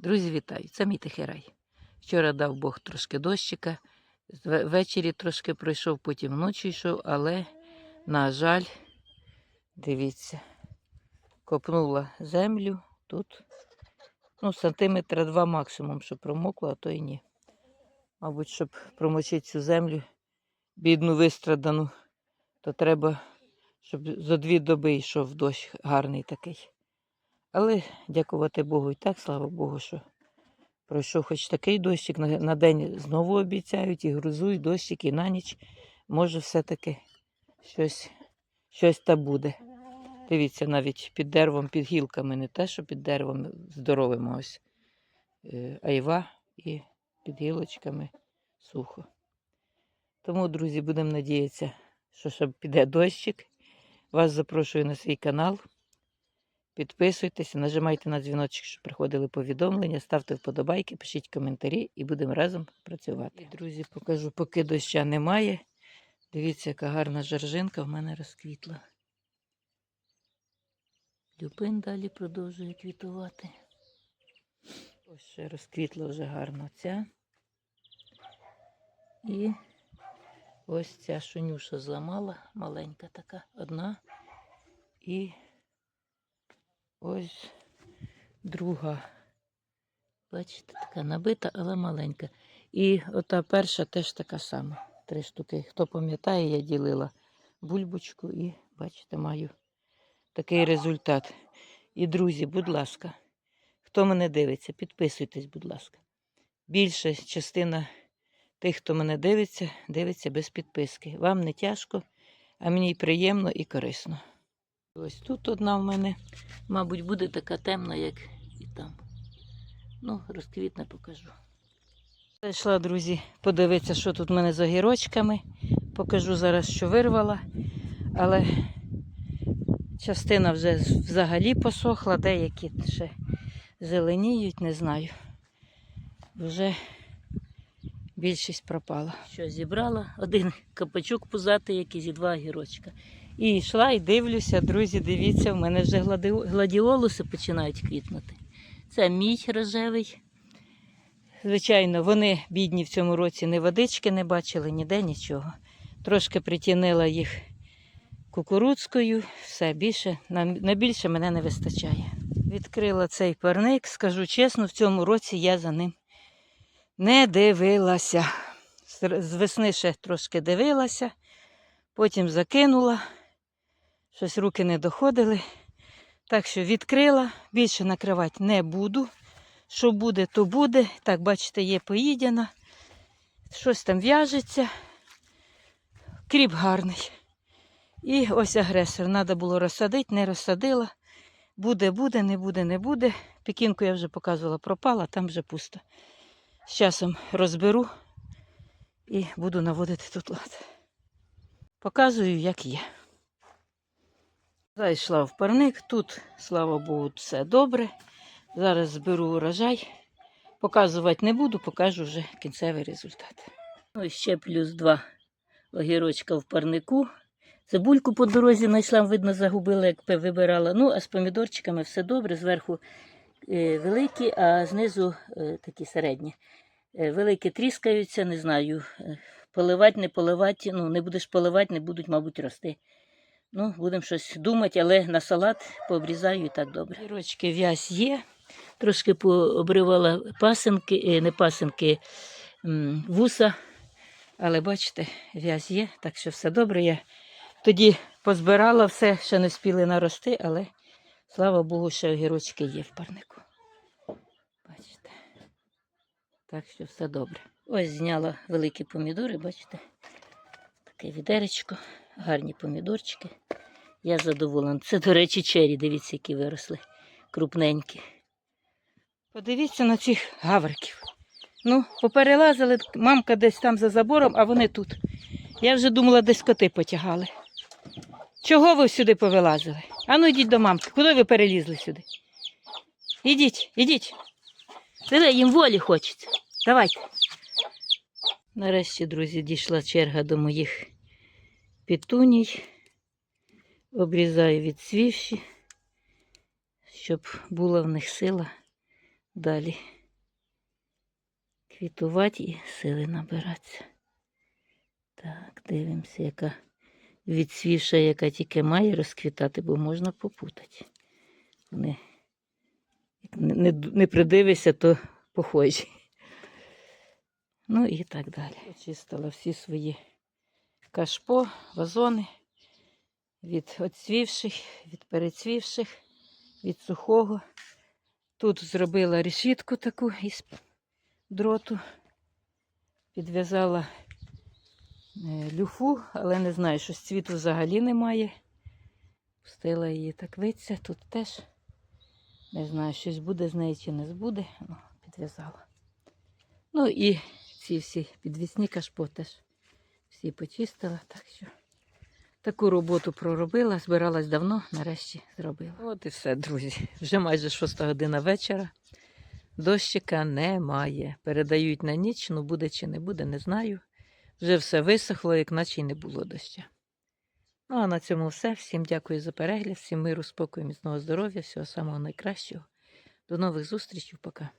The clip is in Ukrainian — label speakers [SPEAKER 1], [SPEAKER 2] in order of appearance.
[SPEAKER 1] Друзі, вітаю! Це мій тихий рай. Вчора дав Бог трошки дощика, ввечері трошки пройшов, потім вночі йшов, але, на жаль, дивіться, копнула землю тут. Ну, сантиметра два максимум, щоб промокло, а то й ні. Мабуть, щоб промочити цю землю, бідну вистрадану, то треба, щоб за дві доби йшов дощ гарний такий. Але дякувати Богу і так, слава Богу, що пройшов хоч такий дощик. На, на день знову обіцяють і грозу, і дощик, і на ніч. Може, все-таки щось, щось та буде. Дивіться, навіть під деревом, під гілками, не те, що під деревом здоровим ось е, айва і під гілочками сухо. Тому, друзі, будемо надіятися, що ще піде дощик. Вас запрошую на свій канал. Підписуйтеся, нажимайте на дзвіночок, щоб приходили повідомлення, ставте вподобайки, пишіть коментарі і будемо разом працювати. Друзі, покажу, поки доща немає. Дивіться, яка гарна жаржинка в мене розквітла. Люпин далі продовжує квітувати. Ось ще розквітла вже гарно ця. І ось ця шунюша зламала, маленька така, одна. І ось друга. Бачите, така набита, але маленька. І ота перша теж така сама. Три штуки. Хто пам'ятає, я ділила бульбочку і, бачите, маю такий результат. І, друзі, будь ласка, хто мене дивиться, підписуйтесь, будь ласка. Більша частина тих, хто мене дивиться, дивиться без підписки. Вам не тяжко, а мені приємно і корисно. Ось тут одна в мене, мабуть, буде така темна, як і там. Ну, розквітне покажу. Зайшла, друзі, подивитися, що тут в мене з огірочками. Покажу зараз, що вирвала. Але частина вже взагалі посохла, деякі ще зеленіють, не знаю. Вже більшість пропала. Що зібрала? Один капачок пузатий, якийсь і два огірочка. І йшла і дивлюся, друзі, дивіться, в мене вже гладіолуси починають квітнути. Це мій рожевий. Звичайно, вони бідні в цьому році ні водички не бачили, ніде нічого. Трошки притінила їх кукурудзкою, все більше, на, більше мене не вистачає. Відкрила цей парник, скажу чесно, в цьому році я за ним не дивилася. З весни ще трошки дивилася, потім закинула, щось руки не доходили. Так що відкрила, більше накривати не буду. Що буде, то буде. Так, бачите, є поїдяна. Щось там в'яжеться. Кріп гарний. І ось агресор. Треба було розсадити, не розсадила. Буде, буде, не буде, не буде. Пекінку я вже показувала, пропала, там вже пусто. З часом розберу і буду наводити тут лад. Показую, як є. Зайшла в парник. Тут, слава Богу, все добре. Зараз зберу урожай. Показувати не буду, покажу вже кінцевий результат. Ну ще плюс два огірочка в парнику. Цибульку по дорозі знайшла, видно, загубила, як вибирала. Ну, а з помідорчиками все добре. Зверху е, великі, а знизу е, такі середні. Е, великі тріскаються, не знаю. Поливати, не поливати. Ну, не будеш поливати, не будуть, мабуть, рости. Ну, будемо щось думати, але на салат пообрізаю і так добре. Гірочки в'язь є. Трошки пообривала пасинки, е, не пасинки, вуса. Але бачите, в'язь є, так що все добре. Я тоді позбирала все, ще не встигли нарости, але слава Богу, ще огірочки є в парнику. Бачите. Так що все добре. Ось зняла великі помідори, бачите? Таке відеречко, гарні помідорчики. Я задоволена. Це, до речі, чері, дивіться, які виросли. Крупненькі. Подивіться на цих гавриків. Ну, поперелазили, мамка десь там за забором, а вони тут. Я вже думала, десь коти потягали. Чого ви сюди повилазили? Ану, йдіть до мамки. Куди ви перелізли сюди? Ідіть, ідіть. Диви, їм волі хочеться. Давайте. Нарешті, друзі, дійшла черга до моїх пітуній. Обрізаю відсвівші, щоб була в них сила далі квітувати і сили набиратися. Так, дивимося, яка відсвівша, яка тільки має розквітати, бо можна попутати. Вони, як не, не, придивишся, то похожі. Ну і так далі. Очистила всі свої кашпо, вазони від оцвівших, від перецвівших, від сухого. Тут зробила решітку таку із дроту, підв'язала е, люфу, але не знаю, що цвіту взагалі немає. Пустила її так виться, тут теж не знаю, щось буде з неї чи не збуде. Ну, підв'язала. Ну і ці всі підвісні кашпо теж всі почистила, так що таку роботу проробила, збиралась давно, нарешті зробила. От і все, друзі. Вже майже шоста година вечора. Дощика немає. Передають на ніч, ну буде чи не буде, не знаю. Вже все висохло, як наче й не було доща. Ну а на цьому все. Всім дякую за перегляд, всім миру, спокою, міцного здоров'я, всього самого найкращого. До нових зустрічей, пока.